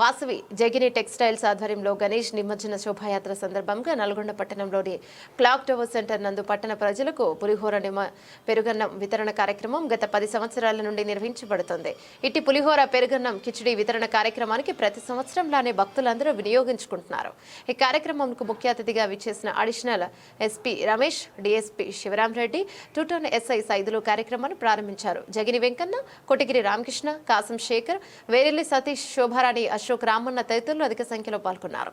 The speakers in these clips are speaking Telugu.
వాసవి జగిని టెక్స్టైల్స్ ఆధ్వర్యంలో గణేష్ నిమజ్జన శోభాయాత్ర సందర్భంగా నల్గొండ పట్టణంలోని క్లాక్ టవర్ సెంటర్ నందు పట్టణ ప్రజలకు పులిహోర నిమ పెరుగన్నం వితరణ కార్యక్రమం గత పది సంవత్సరాల నుండి నిర్వహించబడుతుంది. ఇట్టి పులిహోర పెరుగన్నం కిచిడి వితరణ కార్యక్రమానికి ప్రతి సంవత్సరంలానే భక్తులందరూ వినియోగించుకుంటున్నారు. ఈ కార్యక్రమంకు ముఖ్య అతిథిగా విచ్చేసిన additional SP Ramesh DSP Shivaram Reddy two town SI Saidulu కార్యక్రమాన్ని ప్రారంభించారు. జగిని వెంకన్న కొటిగిరి రామకృష్ణ కాసం శేఖర్ వేరెల్లి సతీష్ శోభారాణి అశోక్ రామన్న తదితరులు అధిక సంఖ్యలో పాల్గొన్నారు.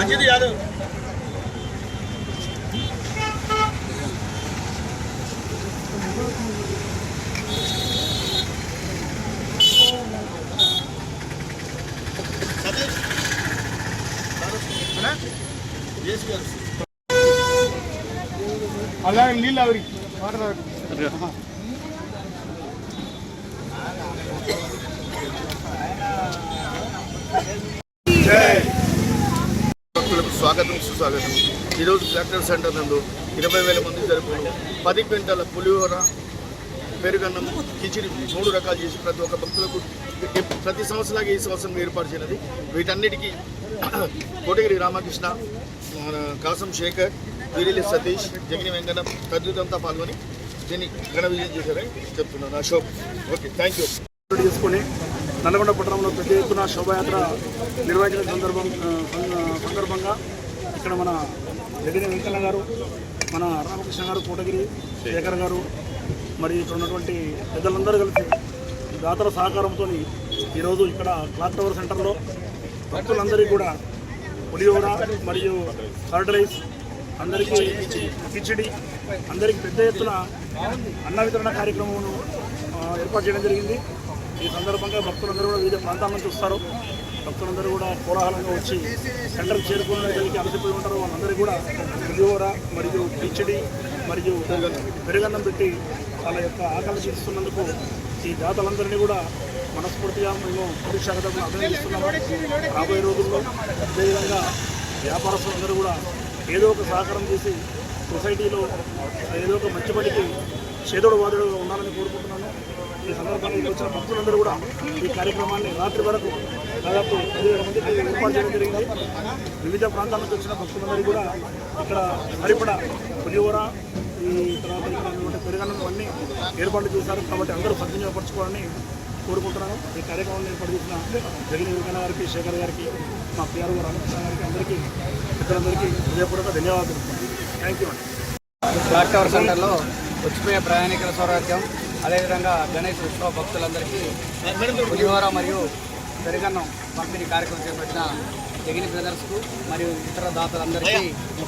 अजित यादव सतीश अला लीलावरी స్వాగతం సుస్వాగతం. ఈరోజు ట్రాక్టర్ సెంటర్ నందు ఇరవై వేల మంది జరుపుకున్నాం పది క్వింటాల పులిహోర పెరుగన్నం కిచిడి మూడు రకాలు చేసి ప్రతి ఒక్క భక్తులకు ప్రతి సంవత్సరాగా ఈ సంవత్సరం ఏర్పాటు చేయనది. వీటన్నిటికీ కోటగిరి రామకృష్ణ మన కాసం శేఖర్ వీరిలి సతీష్ జగిని వెంకన్న తదితంతా పాల్గొని దీన్ని ఘన విజయం చేశారని చెప్తున్నాను. అశోక్ ఓకే థ్యాంక్ యూ చేసుకుని నల్గొండ పట్టణంలో పెద్ద ఎత్తున శోభాయాత్ర నిర్వహించిన సందర్భం సందర్భంగా ఇక్కడ మన జగన్ వెంకన్న గారు మన రామకృష్ణ గారు కోటగిరి శేఖర్ గారు మరి ఇక్కడ ఉన్నటువంటి పెద్దలందరూ కలిసి దాతల సహకారంతో ఈరోజు ఇక్కడ క్లాక్ టవర్ సెంటర్లో భక్తులందరికీ కూడా పులిహోర మరియు కర్డ్ రైస్ అందరికీ కిచిడి అందరికీ పెద్ద ఎత్తున అన్న వితరణ కార్యక్రమం ఏర్పాటు చేయడం జరిగింది. ఈ సందర్భంగా భక్తులందరూ కూడా వివిధ ప్రాంతాల నుంచి వస్తారు. భక్తులందరూ కూడా కోలాహలంగా వచ్చి సెంటర్కి చేరుకునేదానికి అలసిపోయి ఉంటారు. వాళ్ళందరూ కూడా పులిహోర మరియు కిచడి మరియు పెరుగన్నం పెట్టి వాళ్ళ యొక్క ఆకలి తీరుస్తున్నందుకు ఈ దాతలందరినీ కూడా మనస్ఫూర్తిగా మేము పోలీస్ శాఖ అభినందిస్తున్నాము. రాబోయే రోజుల్లో అదేవిధంగా వ్యాపారస్తులందరూ కూడా ఏదో ఒక సహకారం చేసి సొసైటీలో ఏదో ఒక మంచి పనికి చేదోడు వాదుడుగా ఉండాలని కోరుకుంటున్నాను. ఈ సందర్భంగా వచ్చిన భక్తులందరూ కూడా ఈ కార్యక్రమాన్ని రాత్రి వరకు దాదాపు పదివేల మంది ఏర్పాటు చేయడం జరిగింది. వివిధ ప్రాంతాల నుంచి వచ్చిన భక్తులందరూ కూడా ఇక్కడ హరిపడ పులిహోర ఈ తర్వాత ఇక్కడ ఉన్నటువంటి పెరుగన్నం అన్నీ చేశారు. కాబట్టి అందరూ సద్వినియోగపరచుకోవాలని కోరుకుంటున్నాను ఈ కార్యక్రమాన్ని ఏర్పాటు చేసిన జగన్ వెంకన్న గారికి శేఖర్ గారికి మా పిఆర్ఓ రామకృష్ణ గారికి అందరికీ ఇతరులందరికీ హృదయపూర్వక ధన్యవాదాలు. థ్యాంక్ యూ అండి క్లాక్ టవర్ సెంటర్లో వచ్చిపోయే ప్రయాణికుల సౌరాజ్యం అదేవిధంగా గణేష్ ఉత్సవ భక్తులందరికీ పులిహోర మరియు పెరుగన్నం పంపిణీ కార్యక్రమం చేపట్టిన జగిని బ్రదర్స్కు మరియు ఇతర దాతలందరికీ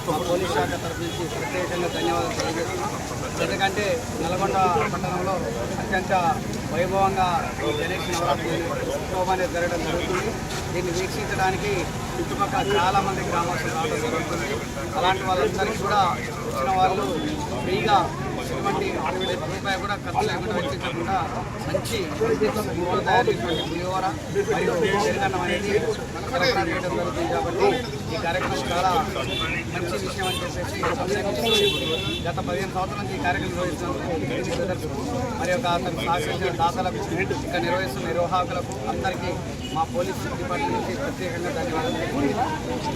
మా పోలీస్ శాఖ తరఫు నుంచి ప్రత్యేకంగా ధన్యవాదాలు తెలియజేస్తున్నాం. ఎందుకంటే నల్గొండ పట్టణంలో అత్యంత వైభవంగా గణేష్ నవరాత్రి ఉత్సవం అనేది జరగడం జరుగుతుంది. దీన్ని వీక్షించడానికి చుట్టుపక్కల చాలామంది గ్రామస్తులు రావడం జరుగుతుంది. అలాంటి వాళ్ళందరికీ కూడా వచ్చిన వాళ్ళు ఫ్రీగా ఎటువంటి రూపాయి కూడా ఖర్చు లేకుండా వెచ్చించకుండా మంచి గుర్తులు పులిహోర మరియు పెరుగన్నం అనేది సరఫరా చేయడం జరుగుతుంది కాబట్టి ఈ కార్యక్రమం చాలా మంచి విషయం అని చెప్పేసి గత పదిహేను సంవత్సరాల నుంచి ఈ కార్యక్రమం నిర్వహిస్తున్నందుకు మరి యొక్క అతను సహకరించిన దాతలకు ఇంకా నిర్వహిస్తున్న నిర్వాహకులకు అందరికీ మా పోలీస్ డిపార్ట్మెంట్ నుంచి ప్రత్యేకంగా ధన్యవాదాలు.